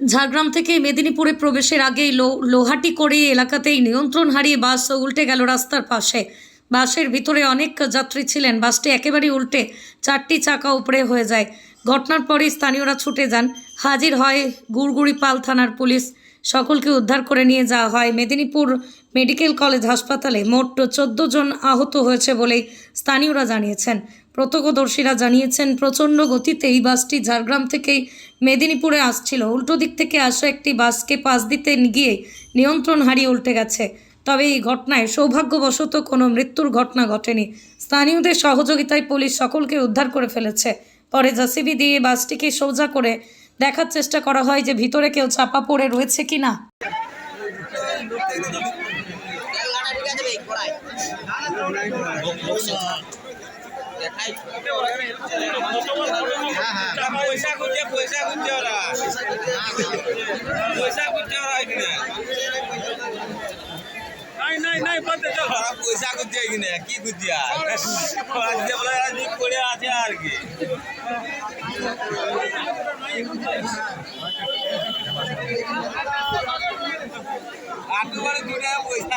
ঝাড়গ্রাম থেকে মেদিনীপুরে প্রবেশের আগেই লো, লোহাটি করে এলাকাতেই নিয়ন্ত্রণ হারিয়ে বাস উল্টে গেল রাস্তার পাশে। বাসের ভিতরে অনেক যাত্রী ছিলেন। বাসটি একেবারেই উল্টে চারটি চাকা উপরে হয়ে যায়। ঘটনার পরে স্থানীয়রা ছুটে যান। হাজির হয় গুড়গুড়ি পাল থানার পুলিশ। সকলকে উদ্ধার করে নিয়ে যাওয়া হয় মেদিনীপুর মেডিকেল কলেজ হাসপাতালে। মোট চোদ্দ জন আহত হয়েছে বলেই স্থানীয়রা জানিয়েছেন। প্রত্যক্ষদর্শীরা জানিয়েছেন, প্রচণ্ড গতিতে এই বাসটি ঝাড়গ্রাম থেকেই মেদিনীপুরে আসছিল। উল্টো দিক থেকে আসা একটি বাসকে পাশ দিতে গিয়ে নিয়ন্ত্রণ হারিয়ে উল্টে গেছে। তবে এই ঘটনায় সৌভাগ্যবশত কোনো মৃত্যুর ঘটনা ঘটেনি। স্থানীয়দের সহযোগিতায় পুলিশ সকলকে উদ্ধার করে ফেলেছে। পরে জাসিবি দিয়ে বাসটিকে সোজা করে দেখার চেষ্টা করা হয় যে ভিতরে কেউ চাপা পড়ে রয়েছে কি না পয়সা খুঁজছে পয়সা খুঁজছে ওরা পয়সা খুঁজছে ওরা এখানে পয়সা খুঁজছে এখানে কি খুঁজছে করে আছে। আর কি একেবারে দুটা পয়সা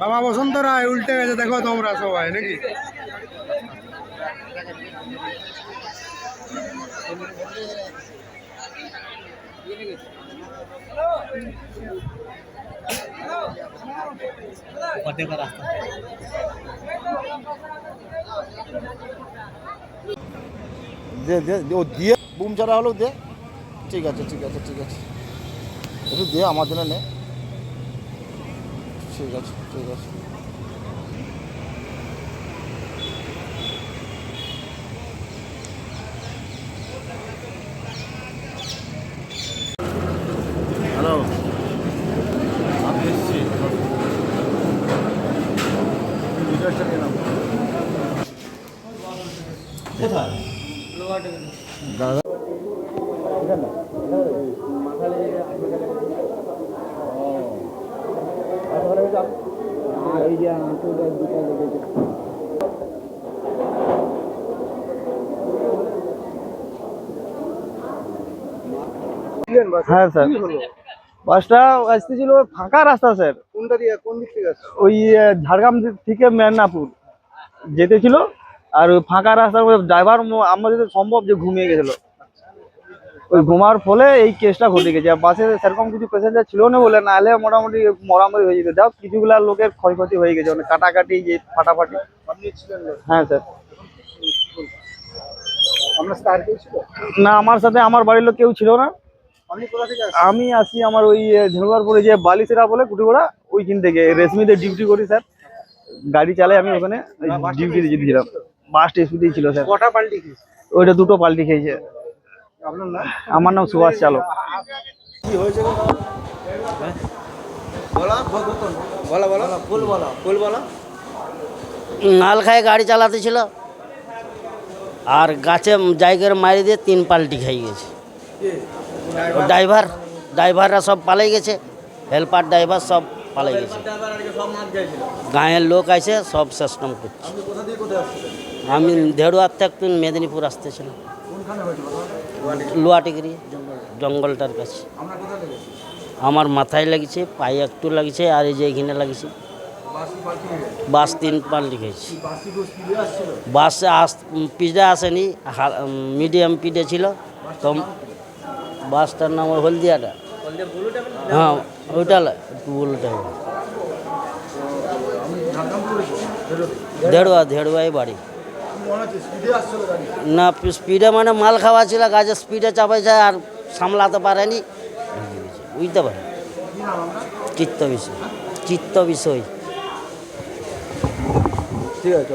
বাবা বসন্ত রায় উল্টে গেছে দেখো তোমরা সবাই নাকি? দে দে দে, ও দিয়ে বুম ছাড়া হলো দে। ঠিক আছে ঠিক আছে ঠিক আছে। একটু দে আমার জন্য নে। ঠিক আছে ঠিক আছে। হ্যাঁ স্যার। বাসটা আসতেছিল ফাঁকা রাস্তা স্যার। কোনটা দিয়ে কোন দিক থেকে আসছে? ওই ঝাড়গ্রাম থেকে মেদিনীপুর। যেতেছিল আর ফাঁকা রাস্তার মধ্যে ড্রাইভার আমাদের সম্ভব যে ঘুমিয়ে গেছিল। ওই ঘুমার ফলে এই কেসটা ঘটে গেছে। বাসে সেরকম কিছু প্যাসেঞ্জার ছিল না বলে নাহলে মোটামুটি মরামরি হয়ে যেত। যাও কিছুগুলা লোকের ক্ষয়ক্ষতি হয়ে গেছে। অনেক কাটাকাটি যে ফাটাফাটি? হ্যাঁ স্যার। ছিল? না আমার সাথে আমার বাড়ির লোক কেউ ছিল না। আমি আসি আমার ওই ঝিনুয়ারপুরে যে বালিসেরা বলে কুটিগোড়া ওইখান থেকে রেশমিতে ডিউটি করি স্যার গাড়ি চালাই আমি ওখানে ডিউটি দিয়েছিলাম বাস স্পিডেই ছিল স্যার কটা পাল্টি খেয়েছে? ওইটা দুটো পাল্টি খেয়েছে। আমার নাম সুভাষ চালক। কি হয়েছে গো বলো। বলো বলো। ফুল বলো ফুল বলো। নাল খায় গাড়ি চালাতে ছিল। আর গাছে জায়গার মারি দিয়ে তিন পাল্টি খাই গেছে। ড্রাইভার ড্রাইভাররা সব পালাই গেছে। হেল্পার ড্রাইভার সব পালাই গেছে। গাঁয়ের লোক আছে সব সিস্টেম করছে। আমি ধেড়ুয়ার থেকে মেদিনীপুর আসতেছিলাম। লোয়াটিগিরি জঙ্গলটার কাছে। আমরা মাথায় লাগিছে পায়ে একটু লাগিছে আর এই যে এখানে লাগিছে। বাস তিন পাল্টি খেয়েছি বাসে আস পিডে আসেনি মিডিয়াম পিডে ছিল। তো বাসটার নাম হলদিয়াটা। হ্যাঁ ওইটা বেরোতে ধেড়ুয়া ধেড়ুয়াই বাড়ি। না, স্পিডে মানে মাল খাওয়া ছিল, গাছে স্পিডে চাপাইছে আর সামলাতে পারেনি। বুঝতে পারে চিত্ত বিষয়। চিত্ত বিষয়। ঠিক আছে